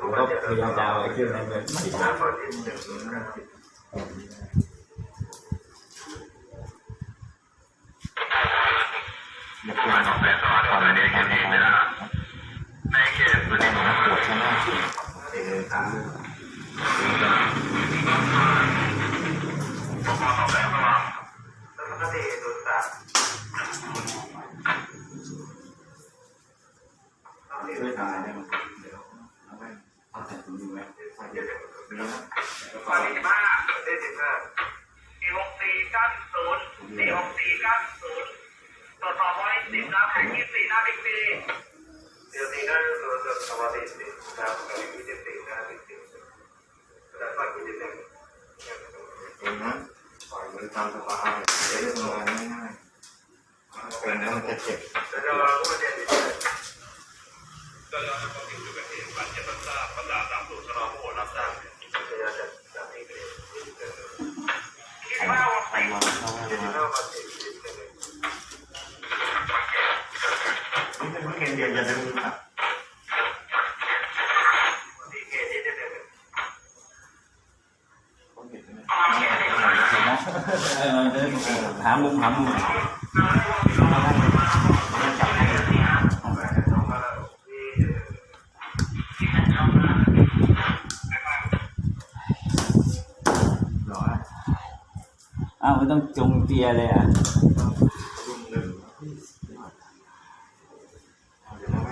ผมก็พยายามจะเอาไอ้เครื่องนั้นไปติดนะอยากลองก่อนก่อนเรียนกันเองนะใน ช่วยทำอะได้ไหมเดี๋ยวเอาไปเอาแต่ตรงนี้ไว้เดี๋ยวเดี๋ยวข้อที่สิบห้าสี่หกสี่เก้าศูนย์สี่หกสี่เก้าศูนย์ตรวจสอบไว้สิบน้ำแข็งยี่สี่หน้าบิ๊กซีเดี๋ยวนี้ก็รู้สึกสวัสดีสิครับกับยี่สิบสี่หนะยี่สิบสี่แล้วก็ยี่สิบหนึ่งเองนะปล่อยมือตามสบาย นี่เป็นเงินเดือนจะ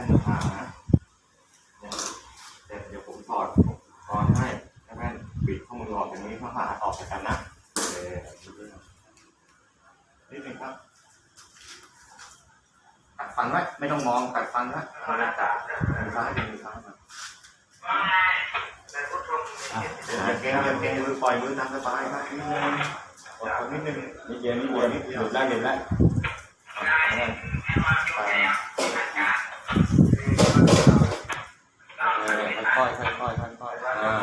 เดี๋ยวมาแว่นมานะเดี๋ยวเดี๋ยวผมถอดตอนให้แว่นปิดข้อมือออกอย่างนี้เพื่อหาออกจากกันนะเออนี่เป็นครับกัดฟันไว้ไม่ต้องมองกัดฟันไว้เอาหน้าตามือซ้ายมือซ้ายมาเก่งเก่งมือปล่อยมือตามสบายครับนิดนึงอดทนนิดนึงนิดเดียวนิดเดียวนิดเดียวหยุดได้เหยุดได้ ค่อยๆค่อยๆค่อยๆ อ่า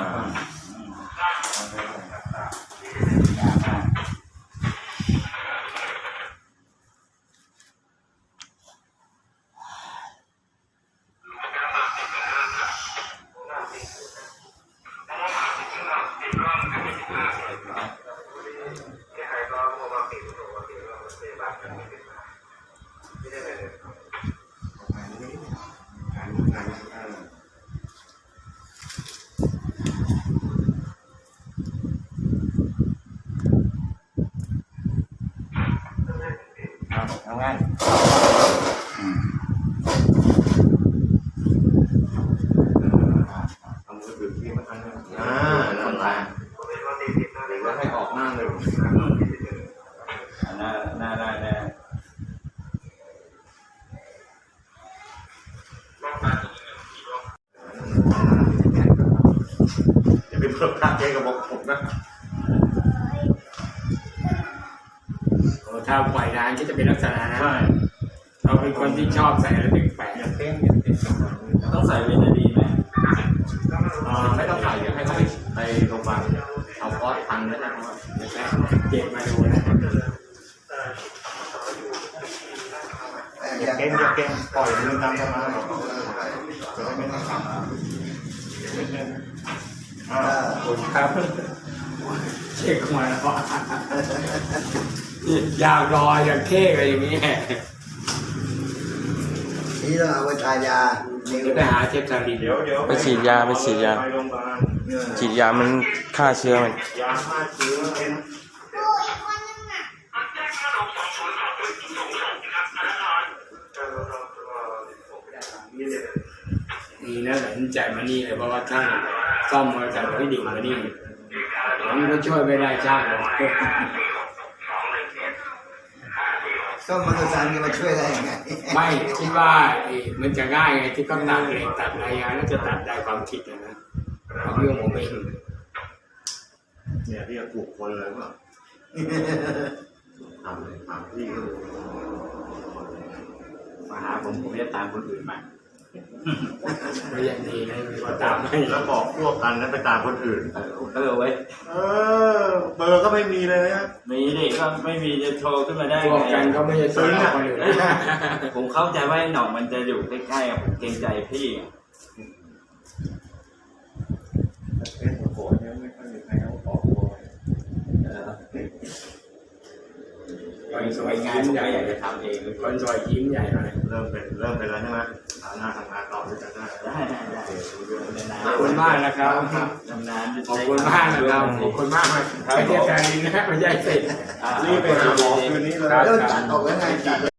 ที่ใครก็มัวมาปิดหัวปิดเราไม่ได้บ้านกันไม่ได้เลย เอาเอาง่ายเอามือถือที่มาทางนี้อ่านั่นแหละเป็นวันที่สิดี๋ยวก็ให้ออกหน้าเลยอ่าหน้าหน้าได้แน่อย่าไปเพิ่มค่าเจ๊กับบอกผมนะ ถ้าปล่อยนานก็จะเป็นลักษณะนั้นใช่เราเป็นคนที่ชอบใส่อะไรแปลกอย่าเต้นอย่าเต้นกับมันต้องใส่เวนดีไหมอ่าไม่ต้องใส่เดี๋ยวให้เขาไปไปโรงพยาบาลเอาคอร์สพันแล้วนะครับๆเจ็บมาดูนะอย่าเก่งอย่าเก่งปล่อยมือตามสบายจะได้ไม่ต้องทำอ่าคุณครับเช็คมาแล้วอ ยากรออย่างเค้กอะไรอย่างนี้นี่ต้องเอาไปทายานิ้วจะไปหาเชฟชาลีเดี๋ยวเดี๋ยวไปฉีดยาไปฉีดยา ไปโรงพยาบาลเนี่ยฉีดยามันฆ่าเชื้อมัน ยาฆ่าเชื้อเองดีนะหลังจ่ายมานี่เลยเพราะว่าช่างซ่อมมอเตอร์ไซค์พี่ดิ่งมานี่ผมก็ช่วยไม่ได้ช่างหรอก ส้มมอเตอร์ไซค์จะมาช่วยได้ยังไงไม่คิดว่าไอ้มันจะง่ายไงที่เขาตัดเหล็กตัดอะไรยาแล้วจะตัดได้ความคิดนะนะความเรื่องผมเองเนี่ยที่จะถูกคนเลยว่าถามถามพี่ก็รู้มาหาผมผมจะตามคนอื่นมา ก็ยังดีนะมีคนตามให้แล้วบอกพวกกันนั้นไปตามคนอื่นเออไว้ยเออ เบอร์ก็ไม่มีเลยนะมีดิก็ไม่มีจะโทรขึ้นมาได้พวกกันก็ไม่ใช่ตัวเราคนอื่นผมเข้าใจว่าไอ้หน่องมันจะอยู่ใกล้ๆอะผมเกรงใจพี่อะเฟซโผล่เนี่ยไม่ค่อยมีใครเอาออกตัวคนสวยงานยิ้มผมใหญ่ก็อยากจะทำเองคนสวยยิ้มใหญ่เลยเริ่มเป็นเริ่มเป็นแล้วใช่ไหม ฐานะทำงานต่อด้วยกันได้ได้ได้ได้นานขอบคุณมากนะครับนานนานขอบคุณมากนะครับขอบคุณมากไม่ใช่แฟนนะไม่ใช่สิรีบไปหาหมอคืนนี้เลยเริ่มตัดออกแล้วไงตัด